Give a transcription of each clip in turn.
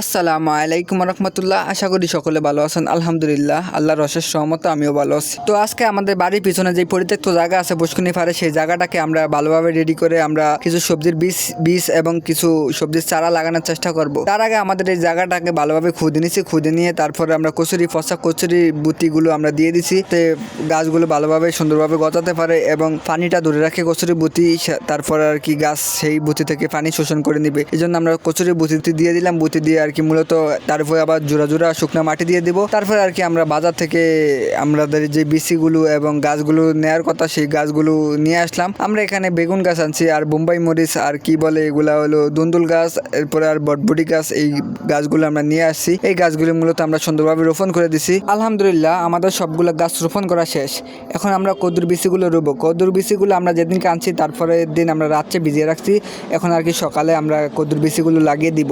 আসসালামু আলাইকুম রহমতুল্লাহ। আশা করি সকলে ভালো আছেন। আলহামদুলিল্লাহ, আল্লাহর রসের সহমত আমিও ভালো আছি। তো আজকে আমাদের বাড়ির পিছনে যে পরিত্যক্ত জায়গা আছে বসকুনি পাড়ে সেই জায়গাটাকে আমরা ভালোভাবে রেডি করে আমরা কিছু সবজির বীজ বীজ এবং কিছু সবজির চারা লাগানোর চেষ্টা করব। তার আগে আমাদের এই জায়গাটাকে ভালোভাবে খুঁজে নিছি খুঁজে নিয়ে তারপরে আমরা কচুরি ফসা কচুরি বুতিগুলো আমরা দিয়ে দিছি তে গাছগুলো ভালোভাবে, সুন্দরভাবে গজাতে পারে এবং পানিটা ধরে রাখে কচুরি বুতি তারপর আর কি গাছ সেই বুতি থেকে পানি শোষণ করে নিবে। এই জন্য আমরা কচুরি বুতি দিয়ে দিলাম। বুতি দিয়ে আর কি মূলত তারপরে আবার জোড়া জোড়া শুকনো মাটি দিয়ে দিব। তারপরে আর কি আমরা বাজার থেকে আমাদের যে বিসিগুলো এবং গাছগুলো নেয়ার কথা, সেই গাছগুলো নিয়ে আসলাম। আমরা এখানে বেগুন গাছ আনছি আর বোম্বাই মরিচ আর কি বলে এগুলা হলো দুন্দুল গাছ, এরপরে আর বটবটি গাছ, এই গাছগুলো আমরা নিয়ে আসছি। এই গাছগুলো মূলত আমরা সুন্দরভাবে রোপণ করে দিছি। আলহামদুলিল্লাহ আমাদের সবগুলো গাছ রোপণ করা শেষ। এখন আমরা কদুর বিচিগুলো রুবো কদুর বিচিগুলো আমরা যেদিনকে আনছি, তারপরে দিন আমরা রাত্রে ভিজিয়ে রাখছি। এখন আর কি সকালে আমরা কদুর বিচিগুলো লাগিয়ে দিব।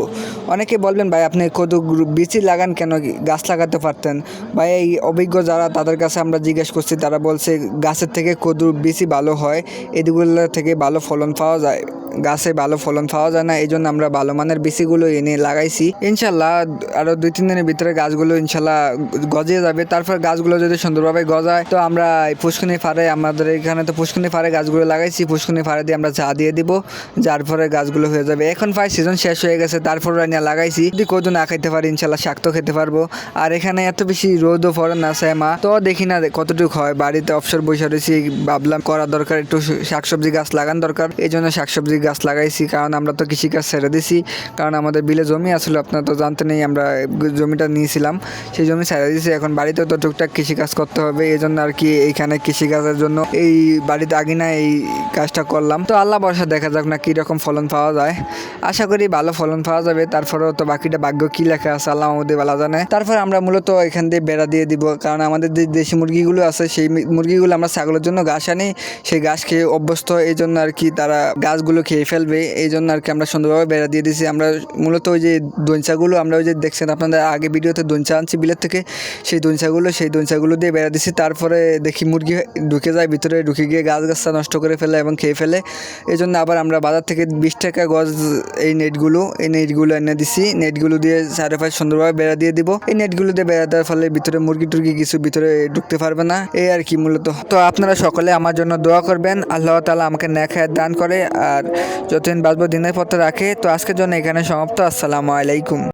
অনেকে বলবেন ভাই, আপনি কত বিচি লাগান কেন? গাছ লাগাতে পারতেন। ভাই, এই অভিজ্ঞ যারা, তাদের কাছে আমরা জিজ্ঞেস করছি, তারা বলছে গাছের থেকে কদুর বেশি ভালো হয়, এদিকগুলো থেকে ভালো ফলন পাওয়া যায়। গাছে ভালো ফলন পাওয়া যায় না, এই জন্য আমরা ভালো মানের বিচিগুলো এনে লাগাইছি। ইনশাল্লাহ আরও দুই, তিন দিনের ভিতরে গাছগুলো ইনশাল্লাহ গজিয়ে যাবে। তারপর গাছগুলো যদি সুন্দরভাবে গজায়, তো আমরা পুষ্কুনি ফাড়ে, আমাদের এখানে তো পুষ্কুনি ফাড়ে গাছগুলো লাগাইছি। পুষ্কুনি ফাড়ে দিয়ে আমরা চা দিয়ে দিব, যার পরে গাছগুলো হয়ে যাবে। এখন প্রায় সিজন শেষ হয়ে গেছে তারপর নিয়ে লাগাইছি। যদি কদু না খাইতে পারি, ইনশাল্লাহ শাক তো খেতে পারব। আর এখানে এত বেশি রোদও পড়ে না মা তো দেখি না কতটুকু হয়, বাড়িতে অবসর বসে রয়েছি, ভাবলাম করা দরকার, একটু শাকসবজি গাছ লাগান দরকার। এই জন্য শাকসবজি গাছ লাগাইছি, কারণ আমরা তো কৃষিকাজ ছেড়ে দিছি। কারণ আমাদের বিলে জমি আসলে আপনারা তো জানতে নেই আমরা জমিটা নিয়েছিলাম। সেই জমি ছেড়ে দিয়েছি এখন বাড়িতে তো টুকটাক কৃষিকাজ করতে হবে, এই জন্য আর কি এইখানে কৃষিকাজের জন্য এই বাড়িতে আগে না এই কাজটা করলাম। তো আল্লাহ বর্ষা দেখা যাক না কীরকম ফলন পাওয়া যায়। আশা করি ভালো ফলন পাওয়া যাবে, তারপরেও তো বাকিটা ভাগ্য কী লেখা আছে, আল্লাহ আমাদের ভালো জানে। তারপর আমরা মূলত এখান দিয়ে বেড়া দিয়ে দিব, কারণ আমাদের যে দেশি মুরগিগুলো আছে, সেই মুরগিগুলো আমরা ছাগলের জন্য ঘাস আনি, সেই ঘাস খেয়ে অভ্যস্ত, এই জন্য আর কি তারা গাছগুলো খেয়ে ফেলবে, এই জন্য আর কি আমরা সুন্দরভাবে বেড়া দিয়ে দিয়েছি। আমরা মূলত ওই যে দঞ্চাগুলো আমরা ওই যে দেখছেন আপনাদের আগে ভিডিওতে দঞ্চা আনছি বিলের থেকে, সেই দঞ্চাগুলো সেই দঞ্চাগুলো দিয়ে বেড়া দিছি তারপরে দেখি মুরগি ঢুকে যায়, ভিতরে ঢুকে গিয়ে গাছ গাছটা নষ্ট করে ফেলে এবং খেয়ে ফেলে। এই জন্য আবার আমরা বাজার থেকে বিশ টাকা গজ এই নেটগুলো এই নেটগুলো এনে দিছি। নেটগুলো দিয়ে চারিপাশে সুন্দরভাবে বেড়া দিয়ে দিব। এই নেটগুলো দিয়ে বেড়া দেওয়ার ফলে ভিতরে মুরগি টুরগি কিছু ভিতরে ঢুকতে পারবে না। এই আর কি মূলত। তো আপনারা সকলে আমার জন্য দোয়া করবেন। আল্লাহ তালা আমাকে ন্যাখায় দান করে। আর যতদিন বাঁচবো দিনের পথে রাখে। তো আজকের জন্য এখানে সমাপ্ত। আসসালামু আলাইকুম।